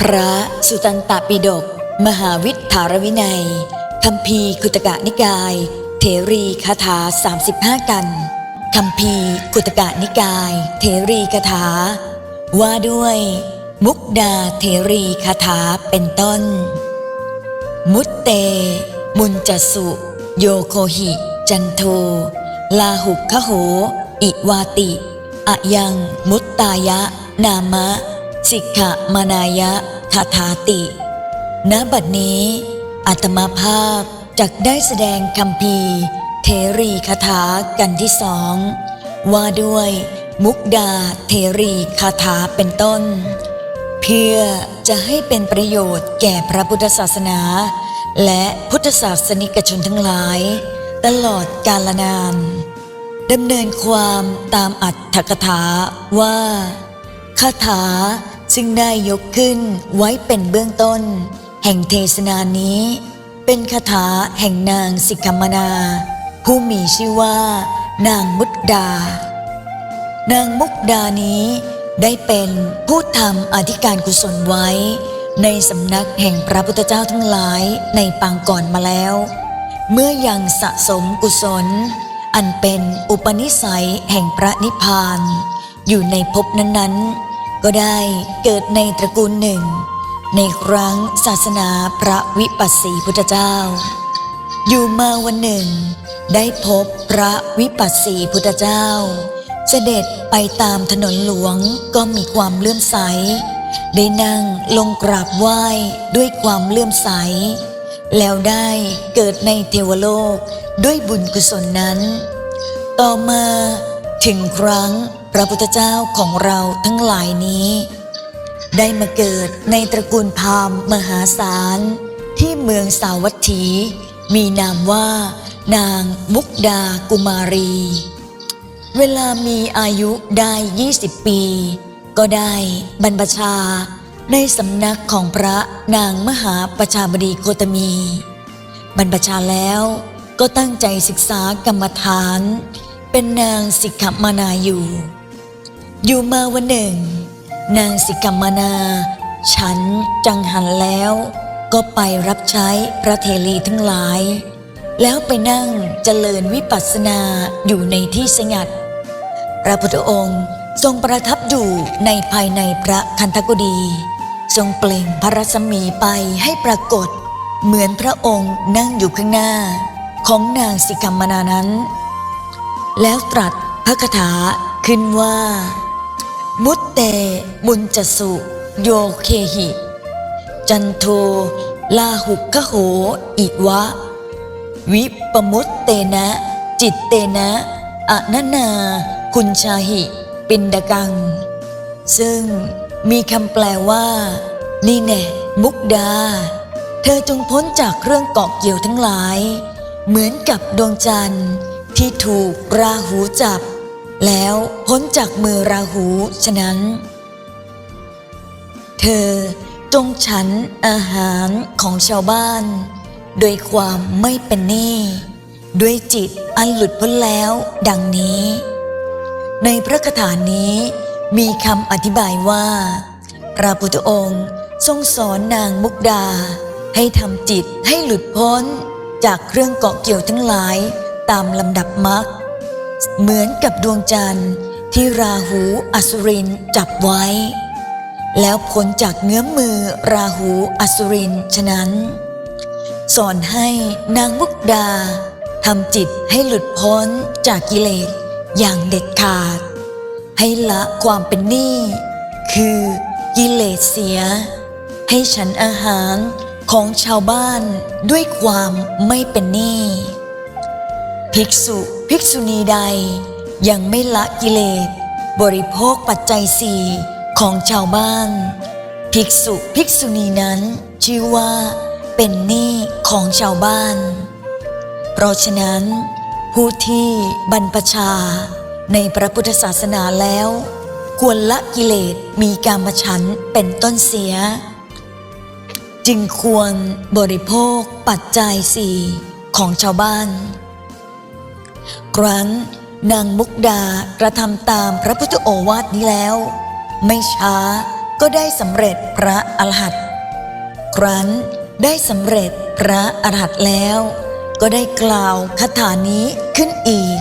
พระสุตันตปิฎกมหาวิทารวินัยคำพีคุตกะนิกาย เถรีคาถา 35 กันคำพีคุตกะนิกาย เถรีคาถา ว่าด้วย มุกดาเถรีคาถาเป็นต้น มุตเต มุนจสุ โยโคหิ จันโท ลาหุคะโห อิวาติอะยัง มุตตายะ นามะ สิกขมานายะคาถาติ ณ บัดนี้อาตมาภาพจักได้แสดงคำพีเทรีคาถากันที่สอง ว่าด้วยมุกดาเทรีคาถาเป็นต้น เพื่อจะให้เป็นประโยชน์แก่พระพุทธศาสนา และพุทธศาสนิกชนทั้งหลาย ตลอดกาลนานดำเนินความตามอัตถกถาว่า คาถาซึ่งได้ยกขึ้นไว้เป็นเบื้องต้น แห่งเทศนานี้ เป็นคาถาแห่งนางสิกขมนา ผู้มีชื่อว่า นางมุดดา นางมุกดานี้ได้เป็นผู้ทำอธิการกุศลไว้ ในสำนักแห่งพระพุทธเจ้าทั้งหลายในปางก่อนมาแล้ว เมื่อยังสะสมกุศล อันเป็นอุปนิสัยแห่งพระนิพพาน อยู่ในภพนั้นๆ ก็ได้เกิดในตระกูลหนึ่ง ในครั้งศาสนาพระวิปัสสีพุทธเจ้า อยู่มาวันหนึ่ง ได้พบพระวิปัสสีพุทธเจ้า เสด็จไปตามถนนหลวงก็มีความเลื่อมใส ได้นั่งลงกราบไหว้ด้วยความเลื่อมใส แล้วได้เกิดในเทวโลกด้วยบุญกุศลนั้น ต่อมาถึงครั้ง ระพุทธเจ้าของเราทั้งหลายนี้ ได้มาเกิดในตระกูลพราหมณ์มหาศาล ที่เมืองสาวัตถี มีนามว่า นางมุกดากุมารี เวลามีอายุได้ 20 ปี ก็ได้บรรพชาในสำนักของพระนางมหาประชาบดีโคตมี บรรพชาแล้วก็ตั้งใจศึกษากรรมฐาน เป็นนางสิกขมานาอยู่ อยู่มาวันหนึ่ง นางสิกขมนา ฉันจังหันแล้ว ก็ไปรับใช้พระเทรีทั้งหลาย แล้วไปนั่งเจริญวิปัสสนาอยู่ในที่สงัด พระพุทธองค์ทรงประทับอยู่ในภายในพระคันธกุฎีทรงเปล่งพระรัศมีไปให้ปรากฏ เหมือนพระองค์นั่งอยู่ข้างหน้า ของนางสิกขมนานั้น แล้วตรัสพระคาถาขึ้นว่า มุตเตมุนจสุ โยเคหิ จันโท ลาหุกขโห อิวะ วิปมุตเตนะ จิตเตนะอะนานา คุณชาหิ ปินดกัง ซึ่งมีคำแปลว่า นี่แน่มุกดา เธอจงพ้นจากเครื่องเกาะเกี่ยวทั้งหลาย เหมือนกับดวงจันทร์ที่ถูกราหูจับ แล้วพ้นจากมือราหูฉะนั้น เธอจงฉันอาหารของชาวบ้านโดยความไม่เป็นหนี้ด้วยจิตอันหลุดพ้นแล้วดังนี้ ในพระคาถานี้มีคำอธิบายว่า พระพุทธองค์ทรงสอนนางมุกดา ให้ทำจิตให้หลุดพ้นจากเครื่องเกาะเกี่ยวทั้งหลายตามลำดับมรรค เหมือนกับดวงจันทร์ที่ราหูอสุรินจับไว้ แล้วพ้นจากเงื้อมมือราหูอสุรินฉะนั้น สอนให้นางมุกดาทำจิตให้หลุดพ้นจากกิเลสอย่างเด็ดขาด ให้ละความเป็นหนี้คือกิเลสเสีย ให้ฉันอาหารของชาวบ้านด้วยความไม่เป็นหนี้ภิกษุ ภิกษุณีใดยังไม่ละกิเลส บริโภคปัจจัยสี่ของชาวบ้าน ภิกษุภิกษุณีนั้นชื่อว่าเป็นหนี้ของชาวบ้าน เพราะฉะนั้น ผู้ที่บรรพชาในพระพุทธศาสนาแล้ว ควรละกิเลสมีการมฉันเป็นต้นเสีย จึงควรบริโภคปัจจัยสี่ของชาวบ้าน ครั้นนางมุกดากระทำตามพระพุทธโอวาทนี้แล้ว ไม่ช้าก็ได้สำเร็จพระอรหันต์ครั้นได้สำเร็จพระอรหันต์แล้ว ก็ได้กล่าวคาถานี้ขึ้นอีก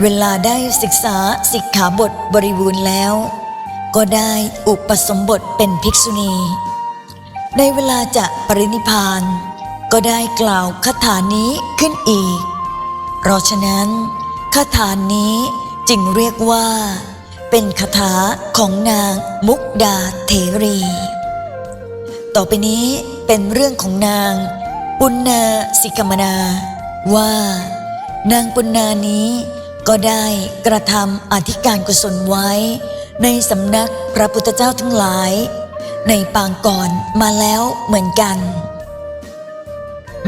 เวลาได้ศึกษาสิกขาบทบริบูรณ์แล้ว ก็ได้อุปสมบทเป็นภิกษุณี ในเวลาจะปรินิพาน ก็ได้กล่าวคาถานี้ขึ้นอีก เพราะฉะนั้นคาถานี้จึงเรียกว่า เป็นคาถาของนางมุกดาเทรี ต่อไปนี้เป็นเรื่องของนางปุณณาสิกมนา ว่า นางปุณณานี้ก็ได้กระทำอธิการกุศลไว้ ในสำนักพระพุทธเจ้าทั้งหลาย ในปางก่อนมาแล้วเหมือนกัน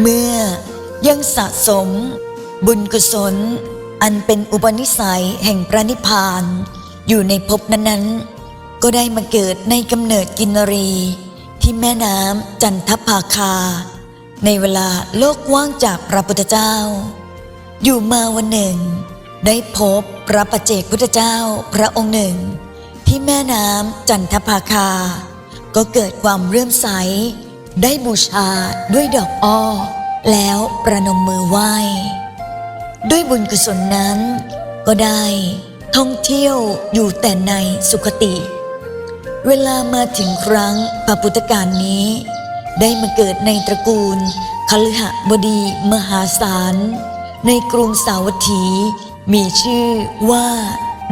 เมื่อยังสะสม บุญกุศล อันเป็นอุปนิสัยแห่งพระนิพพาน อยู่ในภพนั้นๆ ก็ได้มาเกิดในกำเนิดกินรี ที่แม่น้ำจันทภาคา ในเวลาโลกว่างจากพระพุทธเจ้า อยู่มาวันหนึ่ง ได้พบพระปัจเจกพุทธเจ้าพระองค์หนึ่ง ที่แม่น้ำจันทภาคา ก็เกิดความเรื่อมใส ได้บูชาด้วยดอกอ้อแล้วประนมมือไหว้ ด้วยบุญกุศลนั้น ก็ได้ท่องเที่ยวอยู่แต่ในสุขติ เวลามาถึงครั้งพระพุทธการนี้ ได้มาเกิดในตระกูลคฤหบดีมหาศาล ในกรุงสาวัตถี มีชื่อว่า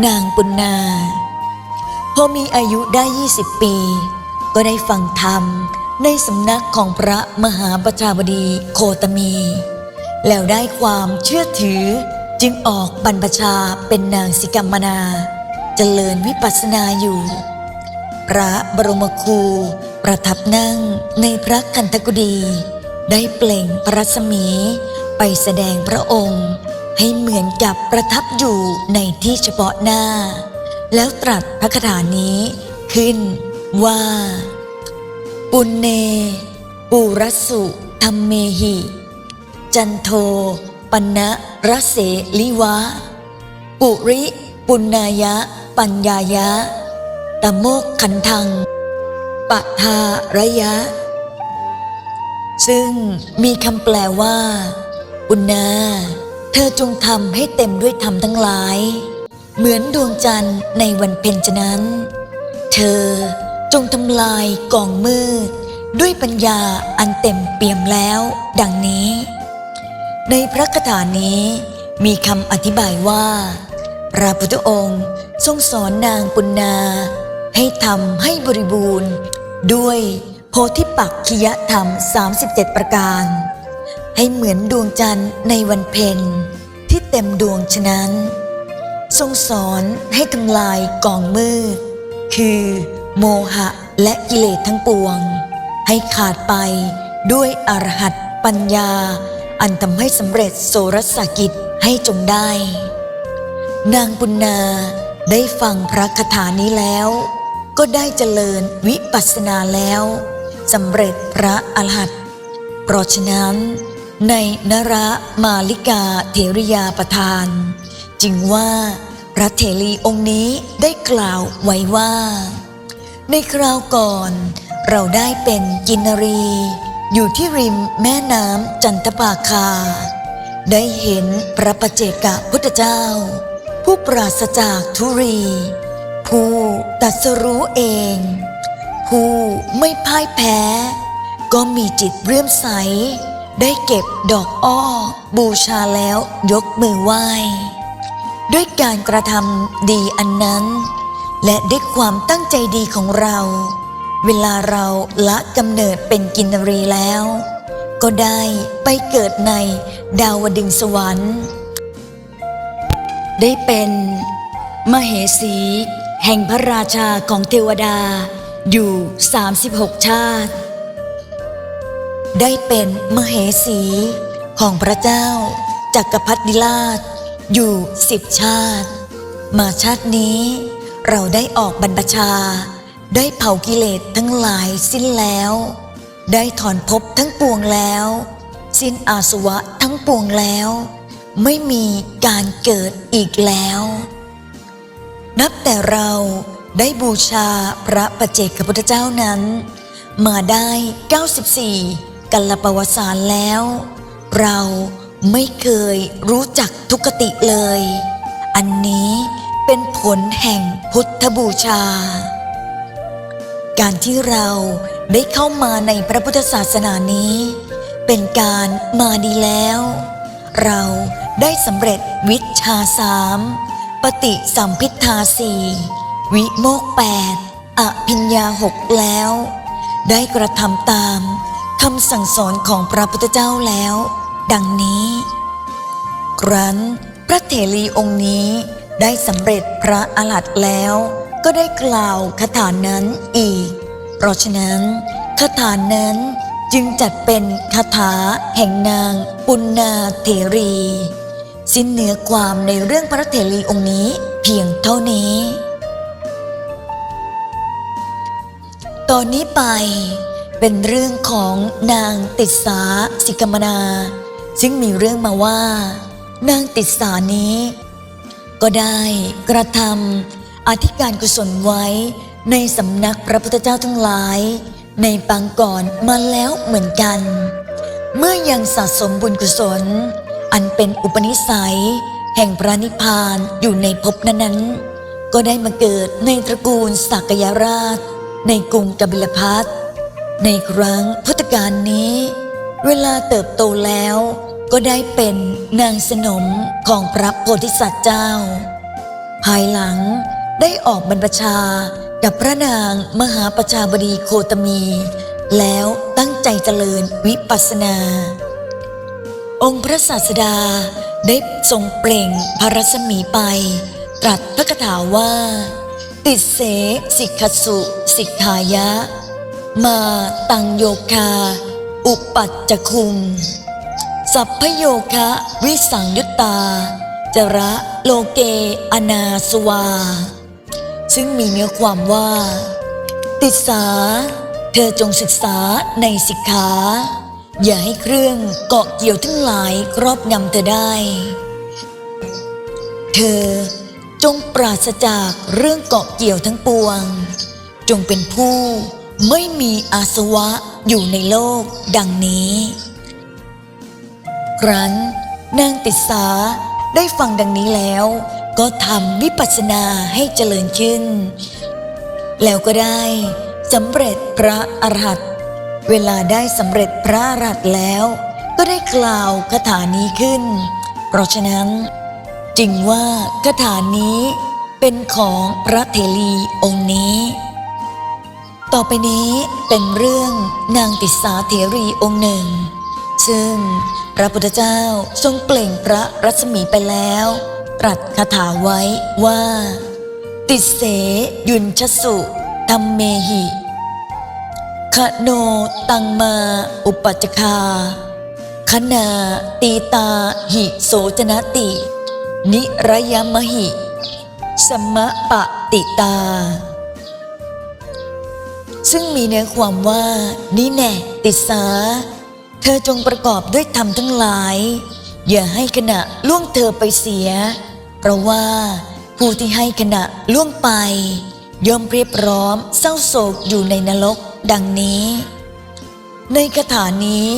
นางปุณนา พอมีอายุได้ 20 ปี ก็ได้ฟังธรรมในสำนักของพระมหาประชาบดีโคตมี แล้วได้ความเชื่อถือจึงออกบรรพชาเป็นนางสิกรรมนาเจริญวิปัสสนาอยู่ พระบรมครูประทับนั่งในพระคันธกุฎีได้เปล่งพระรัศมีไปแสดงพระองค์ ให้เหมือนกับประทับอยู่ในที่เฉพาะหน้า แล้วตรัสพระคาถานี้ขึ้นว่า ปุณเน ปูรัสสุธรรมเมหิ จันโท ปันนะระเสลิวะ ปุริ ปุณายะ ปัญญายะ ตโมกขันทัง ปะทาระยะ ซึ่งมีคำแปลว่า ปุณนาเธอจงทำให้เต็มด้วยธรรมทั้งหลาย เหมือนดวงจันทร์ในวันเพ็ญฉะนั้น เธอจงทำลายกองมืด ด้วยปัญญาอันเต็มเปี่ยมแล้ว ดังนี้ ในพระคาถานี้มีคำอธิบายว่า พระพุทธองค์ทรงสอนนางปุณนาให้ทำให้บริบูรณ์ ด้วยโพธิปักขิยธรรม 37 ประการ ให้เหมือนดวงจันทร์ในวันเพ็ญที่เต็มดวงฉะนั้น ทรงสอนให้ทำลายกองมืด คือโมหะและกิเลสทั้งปวง ให้ขาดไปด้วยอรหัตปัญญา อันทำให้สำเร็จโสรสกิจให้จงได้ นางปุณนาได้ฟังพระคาถานี้แล้ว ก็ได้เจริญวิปัสสนาแล้วสำเร็จพระอรหันต์เพราะฉะนั้น ในนระมาลิกาเถริยาประทาน จึงว่าพระเถรีองค์นี้ได้กล่าวไว้ว่า ในคราวก่อนเราได้เป็นกินรี อยู่ที่ริมแม่น้ำจันทปาคา ได้เห็นพระประเจกะพุทธเจ้า ผู้ปราศจากทุรี ผู้ตรัสรู้เอง ผู้ไม่พ่ายแพ้ ก็มีจิตเรื่อมใส ได้เก็บดอกอ้อ บูชาแล้วยกมือไหว้ ด้วยการกระทำดีอันนั้น และด้วยความตั้งใจดีของเรา เวลาเราละกำเนิดเป็นกินรีแล้ว ก็ได้ไปเกิดในดาวดึงสวรรค์ ได้เป็นมเหสี แห่งพระราชาของเทวดาอยู่ 36 ชาติ ได้เป็นมเหสีของพระเจ้าจักรพรรดิราชอยู่สิบชาติ มาชาตินี้เราได้ออกบรรพชา ได้เผากิเลสทั้งหลายสิ้นแล้ว ได้ถอนภพทั้งปวงแล้ว สิ้นอาสวะทั้งปวงแล้ว ไม่มีการเกิดอีกแล้ว นับแต่เราได้บูชาพระประเจกพุทธเจ้านั้น มาได้ 94 กัลปวสารแล้ว เราไม่เคยรู้จักทุกติเลย อันนี้เป็นผลแห่งพุทธบูชา การที่เราได้เข้ามาในพระพุทธศาสนานี้ เป็นการมาดีแล้ว เราได้สำเร็จวิชาสามปฏิสัมพิทาสี่วิโมกแปดอภิญญาหกแล้ว ได้กระทำตามคำสั่งสอนของพระพุทธเจ้าแล้ว ดังนี้ ครั้นพระเถรีองค์นี้ได้สำเร็จพระอรหันต์แล้ว ก็ได้กล่าวคาถานั้นอีก เพราะฉะนั้นคาถานั้นจึงจัดเป็นคาถาแห่งนางปุณนาเถรี สิ้นเนื้อความในเรื่องพระเถรีองค์นี้เพียงเท่านี้ ตอนนี้ไปเป็นเรื่องของนางติดสาสิกมนา ซึ่งมีเรื่องมาว่า นางติดสานี้ ก็ได้กระทำ อธิการกุศลไว้ในสำนักพระพุทธเจ้าทั้งหลาย ในปางก่อนมาแล้วเหมือนกัน เมื่อยังสะสมบุญกุศล อันเป็นอุปนิสัย แห่งพระนิพพานอยู่ในภพนั้นๆ ก็ได้มาเกิดในตระกูลสักยราช ในกรุงกบิลพัทในครั้งพุทธกาลนี้ เวลาเติบโตแล้วก็ได้เป็นนางสนมของพระโพธิสัตว์เจ้า ภายหลัง ได้ออกบรรพชากับพระนางมหาประชาบดีโคตมี แล้วตั้งใจเจริญวิปัสนา องค์พระศาสดาได้ทรงเปล่งพระรัศมีไป ตรัสพระคาถาว่า ติดเสสิกขสุสิกขายะ มาตังโยคา อุปัจจคุงสัพพโยคะวิสังยุตตา จระโลเกอนาสวา ซึ่งมีเนื้อความว่า ติดสา เธอจงศึกษาในสิกขา อย่าให้เครื่องเกาะเกี่ยวทั้งหลายครอบงำเธอได้ เธอจงปราศจากเรื่องเกาะเกี่ยวทั้งปวง จงเป็นผู้ไม่มีอาสวะอยู่ในโลกดังนี้ ครั้นนางติดสาได้ฟังดังนี้แล้ว ก็ทำวิปัสสนาให้เจริญขึ้น แล้วก็ได้สำเร็จพระอรหันต์เวลาได้สำเร็จพระอรหันต์แล้ว ก็ได้กล่าวคาถานี้ขึ้น เพราะฉะนั้น จึงว่าคาถานี้เป็นของพระเถรีองค์นี้ ต่อไปนี้เป็นเรื่องนางติสาเถรีองค์หนึ่ง ซึ่งพระพุทธเจ้าทรงเปล่งพระรัศมีไปแล้ว ตรัสคาถาไว้ว่า ติเสยุนชสุธรรมเมหิคโนตังมาอุปจคาคณาตีตาหิโสจนติ นิรยมหิ สมะปะติตา ซึ่งมีเนื้อความว่า นี่แน่ติสา เธอจงประกอบด้วยธรรมทั้งหลาย อย่าให้ขณะล่วงเธอไปเสีย เพราะว่าผู้ที่ให้ขณะล่วงไป ย่อมเรียบร้อมเศร้าโศกอยู่ในนรกดังนี้ ในคาถานี้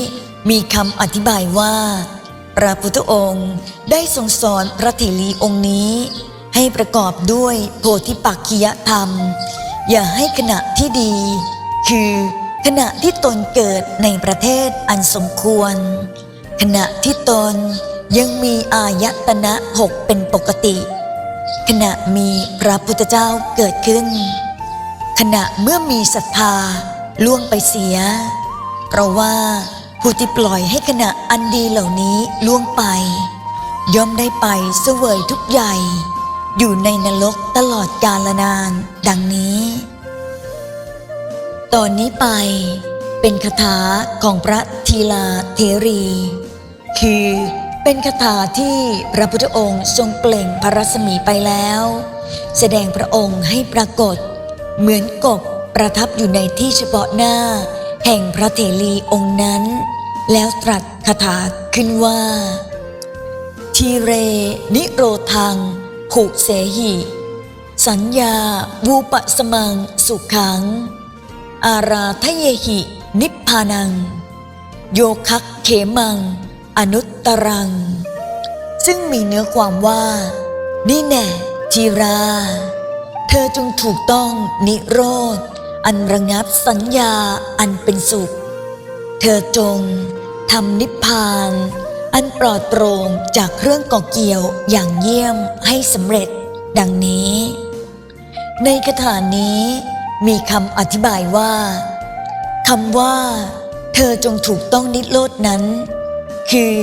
มีคำอธิบายว่า พระพุทธองค์ได้ทรงสอนพระเถรีองค์นี้ ให้ประกอบด้วยโพธิปักขิยธรรม อย่าให้ขณะที่ดี คือขณะที่ตนเกิดในประเทศอันสมควร ขณะที่ตนยังมีอายตนะหกเป็นปกติ ขณะมีพระพุทธเจ้าเกิดขึ้น ขณะเมื่อมีศรัทธาล่วงไปเสีย เพราะว่าผู้ที่ปล่อยให้ขณะอันดีเหล่านี้ล่วงไป ย่อมได้ไปเสวยทุกใหญ่ อยู่ในนรกตลอดกาลนานดังนี้ ตอนนี้ไปเป็นคาถาของพระทีลาเทรี คือ เป็นคาถาที่พระพุทธองค์ทรงเปล่งพระรัศมีไปแล้ว แสดงพระองค์ให้ปรากฏ เหมือนกบประทับอยู่ในที่เฉพาะหน้า แห่งพระเถรีองค์นั้น แล้วตรัสคาถาขึ้นว่า ทีเร นิโรธังผูเสหิ สัญญาวูปสมังสุขัง อาราทะเยหิ นิพพานัง โยคักเขมัง อนุตตรัง ซึ่งมีเนื้อความว่า นี่แน่ทีรา เธอจงถูกต้องนิโรธ อันระงับสัญญาอันเป็นสุข เธอจงทำนิพพาน อันปลอดโปร่งจากเครื่องก่อเกี่ยวอย่างเยี่ยมให้สำเร็จ ดังนี้ ในคาถานี้มีคำอธิบายว่าคำว่า เธอจงถูกต้องนิโรดนั้น คือ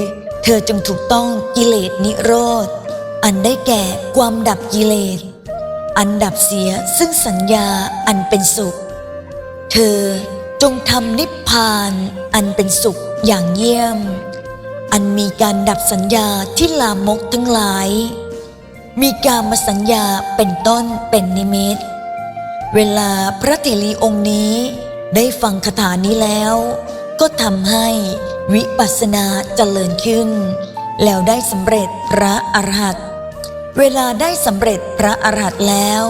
เธอจงถูกต้องกิเลสนิโรธ อันได้แก่ความดับกิเลส อันดับเสียซึ่งสัญญาอันเป็นสุข เธอจงทำนิพพานอันเป็นสุขอย่างเยี่ยม อันมีการดับสัญญาที่ลามกทั้งหลาย มีการมาสัญญาเป็นต้นเป็นนิมิต เวลาพระเถรีองค์นี้ได้ฟังคาถานี้แล้ว ก็ทำให้วิปัสสนาเจริญขึ้น แล้วได้สำเร็จพระอรหันต์เวลาได้สำเร็จพระอรหันต์แล้ว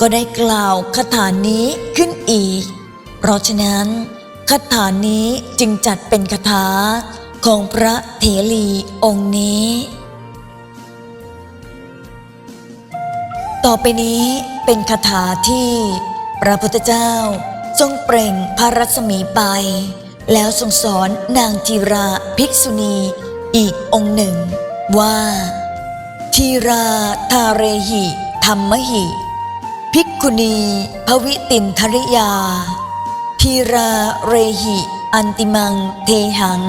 ก็ได้กล่าวคาถานี้ขึ้นอีก เพราะฉะนั้นคาถานี้จึงจัดเป็นคาถาของพระเถรีองค์นี้ ต่อไปนี้เป็นคาถาที่พระพุทธเจ้าทรงเปล่งพระรัศมีไป แล้วทรงสอนนางจีราภิกษุณีอีกองค์หนึ่ง ว่าทีราทาเรหิธรรมหิ ภิกขุณีภวิตินทริยา ทีราเรหิ อันติมังเทหัง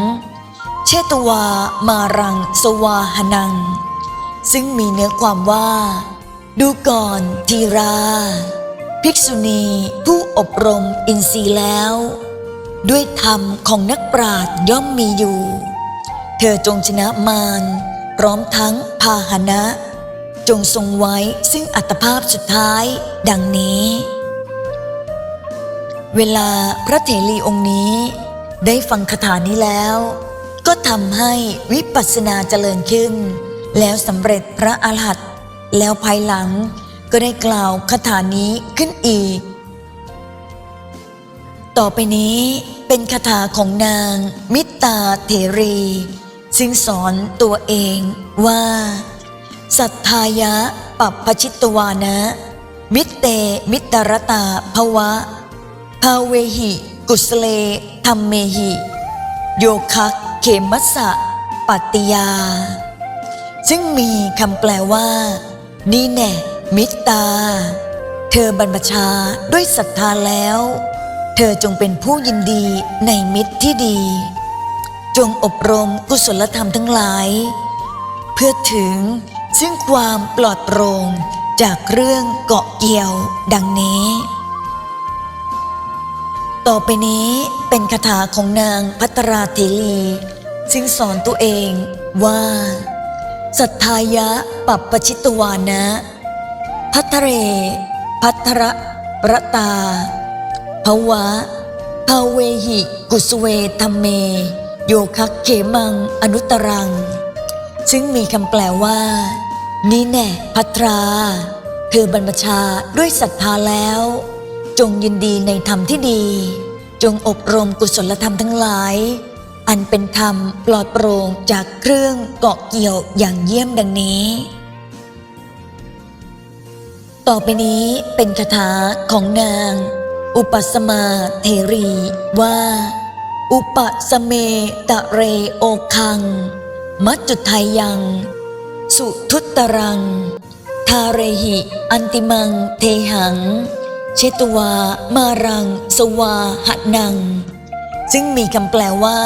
เชตวามารังสวาหนัง ซึ่งมีเนื้อความว่า ดูก่อนทีรา ภิกษุณีผู้อบรมอินทรีย์แล้ว ด้วยธรรมของนักปราชญ์ย่อมมีอยู่ เธอจงชนะมารพร้อมทั้งพาหนะ จงทรงไว้ซึ่งอัตภาพสุดท้ายดังนี้ เวลาพระเถรีองค์นี้ ได้ฟังคาถานี้แล้ว ก็ทำให้วิปัสสนาเจริญขึ้น แล้วสำเร็จพระอรหัตแล้วภายหลังก็ได้กล่าวคาถานี้ขึ้นอีก ต่อไปนี้เป็นคาถาของนางมิตาเถรี ซึ่งสอนตัวเองว่า สัทธายะปัปปชิตวานะ มิเตมิตรตาภวะ ภาเวหิ กุสเลธรรมเมหิ โยคักเขมัสสะปัตติยา ซึ่งมีคำแปลว่า นี่แน่มิตรตาเธอบรรพชาด้วยศรัทธาแล้ว เธอจงเป็นผู้ยินดีในมิตรที่ดี จงอบรมกุศลธรรมทั้งหลาย เพื่อถึงซึ่งความปลอดโปร่งจากเรื่องเกาะเกี่ยวดังนี้ ต่อไปนี้เป็นคาถาของนางพัตราเทลี ซึ่งสอนตัวเองว่า สัทธายะปัปปชิตวานะ พัทเร พัทระประตา ภวะภาเวหิ กุสเวธรรมเม โยคักเขมังอนุตรัง ซึ่งมีคำแปลว่า นี่แน่พัทรา เธอบรรพชาด้วยศรัทธาแล้ว จงยินดีในธรรมที่ดี จงอบรมกุศลธรรมทั้งหลาย อันเป็นธรรมปลอดโปร่งจากเครื่องเกาะเกี่ยวอย่างเยี่ยมดังนี้ ต่อไปนี้เป็นคาถาของนาง อุปสมาเทรีว่า อุปสเมตะเรโอคัง มัจจุไทยยัง สุทุตตรัง ทาเรหิ อันติมังเทหัง เชตวามารัง สวาหนัง ซึ่งมีคำแปลว่า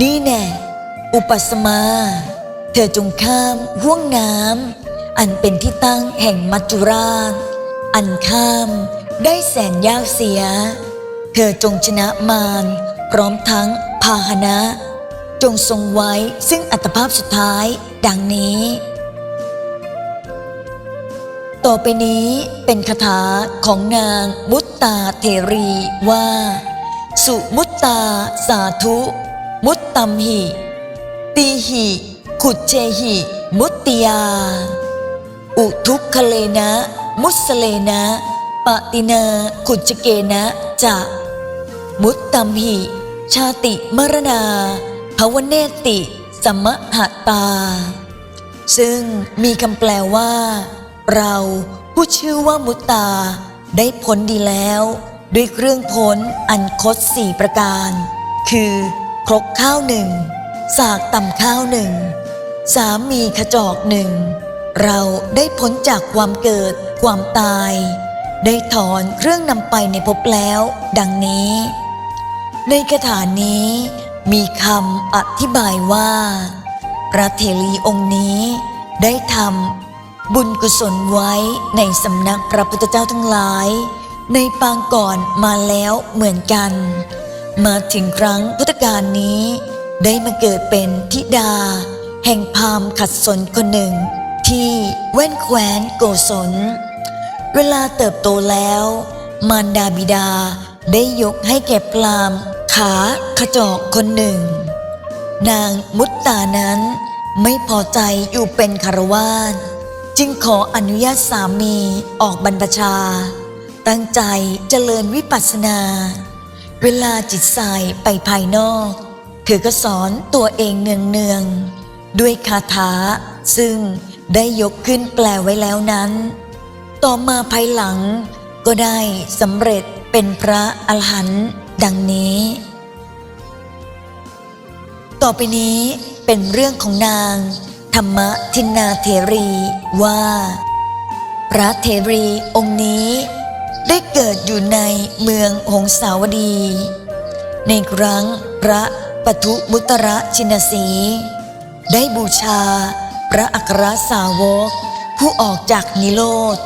นี่แน่อุปสมา เธอจงข้ามห่วงน้ำอันเป็นที่ตั้งแห่งมัจจุราช อันข้าม ได้แสนยากเสีย เธอจงชนะมารพร้อมทั้งพาหนะ จงทรงไว้ซึ่งอัตภาพสุดท้ายดังนี้ ต่อไปนี้เป็นคาถาของนางมุตตาเทรีว่า สุมุตตาสาธุ มุตตัมหิตีหิขุดเจหิ มุตติยา อุทุกขเลนะ มุสเลนะ ปตินาขุจเกนะจะ มุตตัมหิ ชาติมรณาภวเนติ สมหตา ซึ่งมีคำแปลว่า เราผู้ชื่อว่ามุตตา ได้พ้นดีแล้ว ด้วยเครื่องพ้นอันคตสี่ประการ คือ ครกข้าวหนึ่ง สากตำข้าวหนึ่ง สามีขจอกหนึ่ง เราได้พ้นจากความเกิดความตาย ได้ถอนเครื่องนำไปในภพแล้ว ดังนี้ ในคาถานี้ มีคำอธิบายว่า พระเถรีองค์นี้ได้ทำบุญกุศลไว้ในสำนักพระพุทธเจ้าทั้งหลาย ในปางก่อนมาแล้วเหมือนกัน มาถึงครั้งพุทธกาลนี้ ได้มาเกิดเป็นธิดา แห่งพามขัดสนคนหนึ่ง ที่แว่นแคว้นโกศล เวลาเติบโตแล้ว มารดาบิดาได้ยกให้แก่พรามขาขจอกคนหนึ่ง นางมุตตานั้นไม่พอใจอยู่เป็นคารวาสจึงขออนุญาตสามีออกบรรพชา ตั้งใจเจริญวิปัสสนา เวลาจิตใส่ไปภายนอก เธอก็สอนตัวเองเนืองๆด้วยคาถาซึ่งได้ยกขึ้นแปลไว้แล้วนั้น ต่อมาภายหลัง ก็ได้สำเร็จเป็นพระอรหันต์ดังนี้ ต่อไปนี้เป็นเรื่องของนาง ธรรมทินนาเทรีว่า พระเทรีองค์นี้ ได้เกิดอยู่ในเมืองหงสาวดี ในครั้งพระปทุมุตระชินสี ได้บูชาพระอัครสาวกผู้ออกจากนิโรธ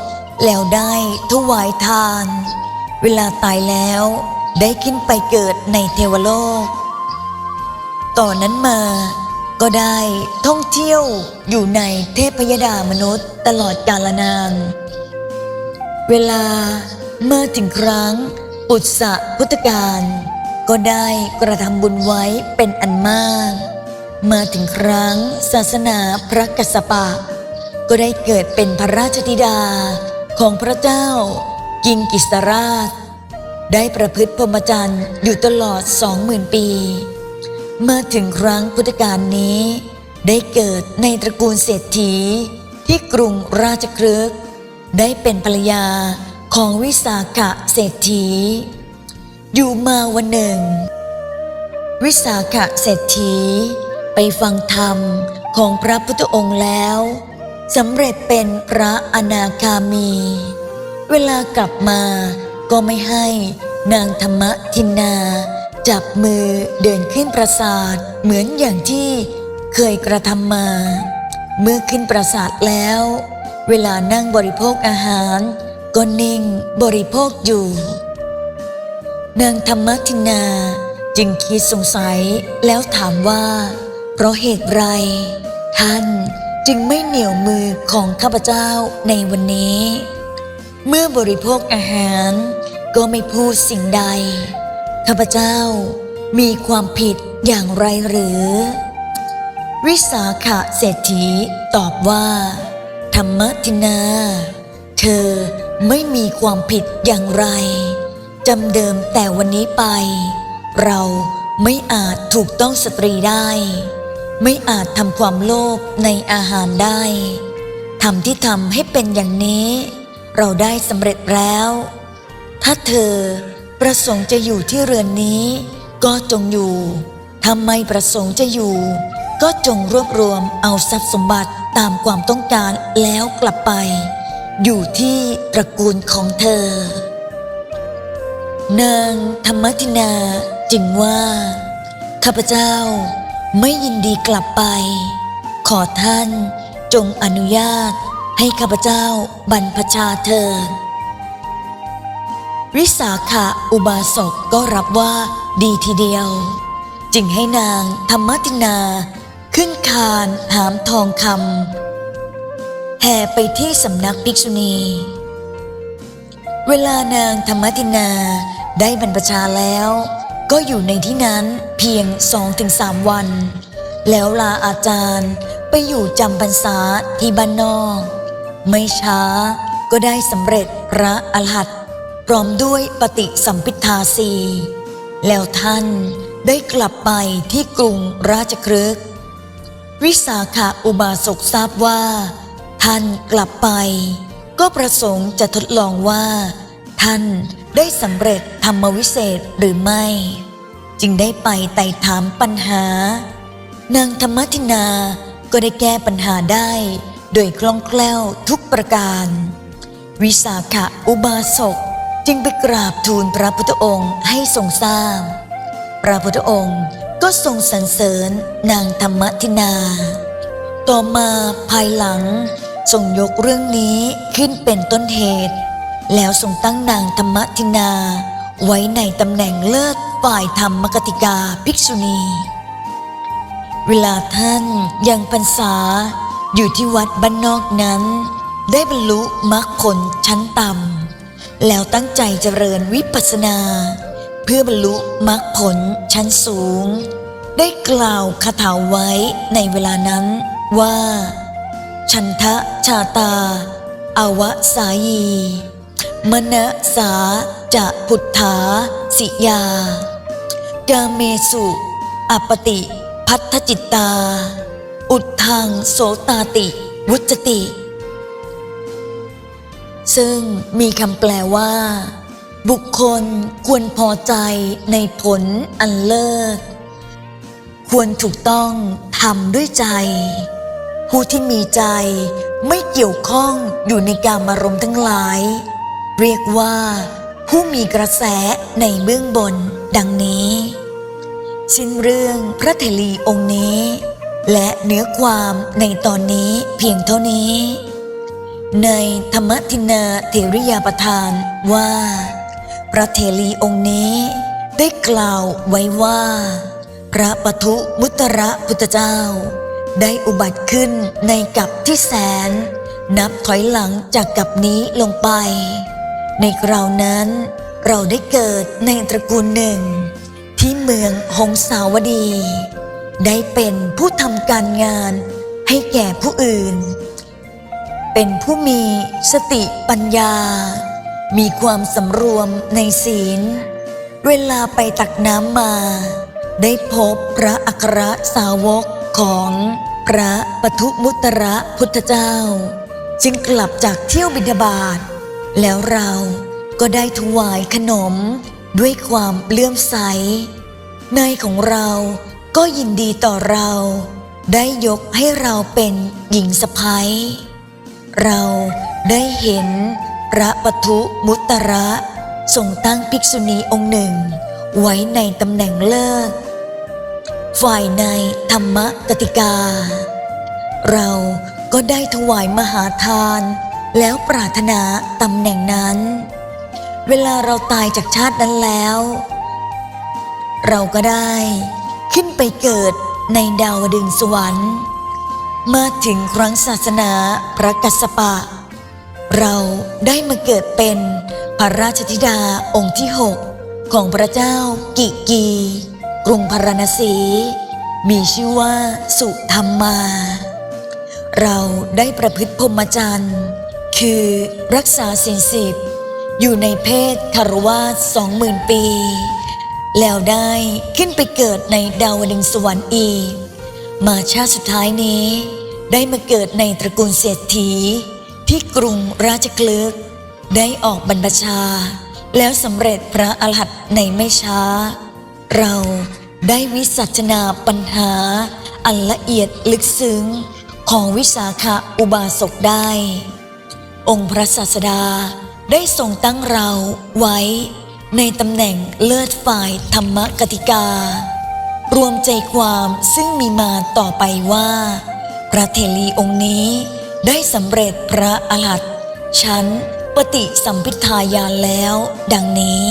แล้วได้ถวายทาน เวลาตายแล้วได้ขึ้นไปเกิดในเทวโลก ต่อนนั้นมาก็ได้ท่องเที่ยวอยู่ในเทพยดามนุษย์ตลอดกาลนาน เวลาเมื่อถึงครั้งปุตสะพุทธการ ก็ได้กระทำบุญไว้เป็นอันมาก มาถึงครั้งศาสนาพระกัสสปะ ก็ได้เกิดเป็นพระราชธิดา ของพระเจ้า กิงกิสราช ได้ประพฤติพรหมจรรย์อยู่ตลอดสองหมื่นปี เมื่อถึงครั้งพุทธกาลนี้ ได้เกิดในตระกูลเศรษฐี ที่กรุงราชครึก ได้เป็นภรรยาของวิสาขะเศรษฐี อยู่มาวันหนึ่ง วิสาขะเศรษฐีไปฟังธรรมของพระพุทธองค์แล้ว สำเร็จเป็นพระอนาคามี เวลากลับมาก็ไม่ให้นางธรรมทินนา จับมือเดินขึ้นปราสาทเหมือนอย่างที่เคยกระทำมา เมื่อขึ้นปราสาทแล้ว เวลานั่งบริโภคอาหาร ก็นิ่งบริโภคอยู่ นางธรรมทินนาจึงคิดสงสัยแล้วถามว่า เพราะเหตุไร ท่าน จึงไม่เหนียวมือของข้าพเจ้าในวันนี้ เมื่อบริโภคอาหารก็ไม่พูดสิ่งใด ข้าพเจ้ามีความผิดอย่างไรหรือ วิสาขะเศรษฐีตอบว่า ธรรมทินา เธอไม่มีความผิดอย่างไรจำเดิมแต่วันนี้ไป เราไม่อาจถูกต้องสตรีได้ ไม่อาจทำความโลภในอาหารได้ทำที่ทำให้เป็นอย่างนี้ เราได้สำเร็จแล้ว ถ้าเธอประสงค์จะอยู่ที่เรือนนี้ ก็จงอยู่ทำไมประสงค์จะอยู่ ก็จงรวบรวมเอาทรัพย์สมบัติตามความต้องการแล้วกลับไป อยู่ที่ตระกูลของเธอ นางธรรมทินาจึงว่า ข้าพเจ้า ไม่ยินดีกลับไป ขอท่านจงอนุญาตให้ข้าพเจ้าบรรพชาเถิดวิสาขะอุบาสกก็รับว่าดีทีเดียว จึงให้นางธรรมทินา ขึ้นคานหามทองคำแห่ไปที่สำนักภิกษุณี เวลานางธรรมทินาได้บรรพชาแล้ว ก็อยู่ในที่นั้นเพียงสองถึงสามวัน แล้วลาอาจารย์ไปอยู่จำพรรษาที่บ้านนอก ไม่ช้าก็ได้สำเร็จพระอรหัตพร้อมด้วยปฏิสัมพิทาสีแล้วท่านได้กลับไปที่กรุงราชครึก วิสาขาอุบาสกทราบว่า ท่านกลับไป ก็ประสงค์จะทดลองว่า ท่าน ได้สำเร็จธรรมวิเศษหรือไม่ จึงได้ไปไต่ถามปัญหา นางธรรมทินาก็ได้แก้ปัญหาได้ โดยคล่องแคล่วทุกประการ วิสาขาอุบาสกจึงไปกราบทูลพระพุทธองค์ให้ทรงทราบพระพุทธองค์ก็ทรงสรรเสริญนางธรรมทินา ต่อมาภายหลังทรงยกเรื่องนี้ขึ้นเป็นต้นเหตุ แล้วทรงตั้งนางธรรมทินา ไว้ในตำแหน่งเลิศฝ่ายธรรมกติกาภิกษุณี เวลาท่านยังพรรษาอยู่ที่วัดบ้านนอกนั้น ได้บรรลุมรรคผลชั้นต่ำแล้วตั้งใจเจริญวิปัสสนา เพื่อบรรลุมรรคผลชั้นสูง ได้กล่าวคาถาไว้ในเวลานั้นว่า ชันทะชาตา อวสายี มณสาจะพุทธาสิยากาเมสุอปติ พัทธจิตตา อุดทางโสตาติ วุจติ ซึ่งมีคำแปลว่า บุคคลควรพอใจในผลอันเลิศควรถูกต้องทำด้วยใจ ผู้ที่มีใจไม่เกี่ยวข้องอยู่ในการมารมทั้งหลาย เรียกว่า ผู้มีกระแสในเบื้องบนดังนี้สิ้นเรื่องพระเถรีองค์นี้ และเนื้อความในตอนนี้เพียงเท่านี้ ในธรรมทินาเถริยาประทานว่า พระเถรีองค์นี้ ได้กล่าวไว้ว่า พระปทุมุตระพุทธเจ้า ได้อุบัติขึ้นในกับที่แสนนับถอยหลังจากกับนี้ลงไป ในคราวนั้นเราได้เกิดในตระกูลหนึ่ง ที่เมืองหงสาวดี ได้เป็นผู้ทำการงานให้แก่ผู้อื่น เป็นผู้มีสติปัญญา มีความสำรวมในศีล เวลาไปตักน้ำมา ได้พบพระอัครสาวกของพระปทุมุตระพุทธเจ้า จึงกลับจากเที่ยวบิณฑบาต แล้วเราก็ได้ถวายขนมด้วยความเลื่อมใส นายของเราก็ยินดีต่อเรา ได้ยกให้เราเป็นหญิงสะพ้ยเราได้เห็นพระปทุมุตระทรงตั้งภิกษุณีองค์หนึ่ง ไว้ในตำแหน่งเลิศฝ่ายในธรรมกติกา เราก็ได้ถวายมหาทาน แล้วปรารถนาตำแหน่งนั้น เวลาเราตายจากชาตินั้นแล้ว เราก็ได้ขึ้นไปเกิดในดาวดึงสวรรค์มาถึงครั้งศาสนาพระกัสสปะ เราได้มาเกิดเป็นพระราชธิดาองค์ที่หกของพระเจ้ากิกี กรุงพาราณสี มีชื่อว่าสุธรรมาเราได้ประพฤติพรหมจรรย์ คือรักษาศีลสิบอยู่ในเพศคารวาสสองหมื่นปี แล้วได้ขึ้นไปเกิดในดาวดึงสวรรค์อีก มาชาติสุดท้ายนี้ ได้มาเกิดในตระกูลเศรษฐี ที่กรุงราชคลึก ได้ออกบรรพชา แล้วสำเร็จพระอรหันต์ในไม่ช้า เราได้วิสัชนาปัญหา อันละเอียดลึกซึ้งของวิสาขาอุบาสกได้ องค์พระศาสดาได้ทรงตั้งเราไว้ในตำแหน่งเลิศฝ่ายธรรมกติกา รวมใจความซึ่งมีมาต่อไปว่า พระเทลีองค์นี้ได้สำเร็จพระอรหัตชั้นปฏิสัมพิทายานแล้ว ดังนี้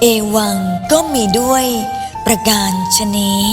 เอวังก็มีด้วยประการชนี้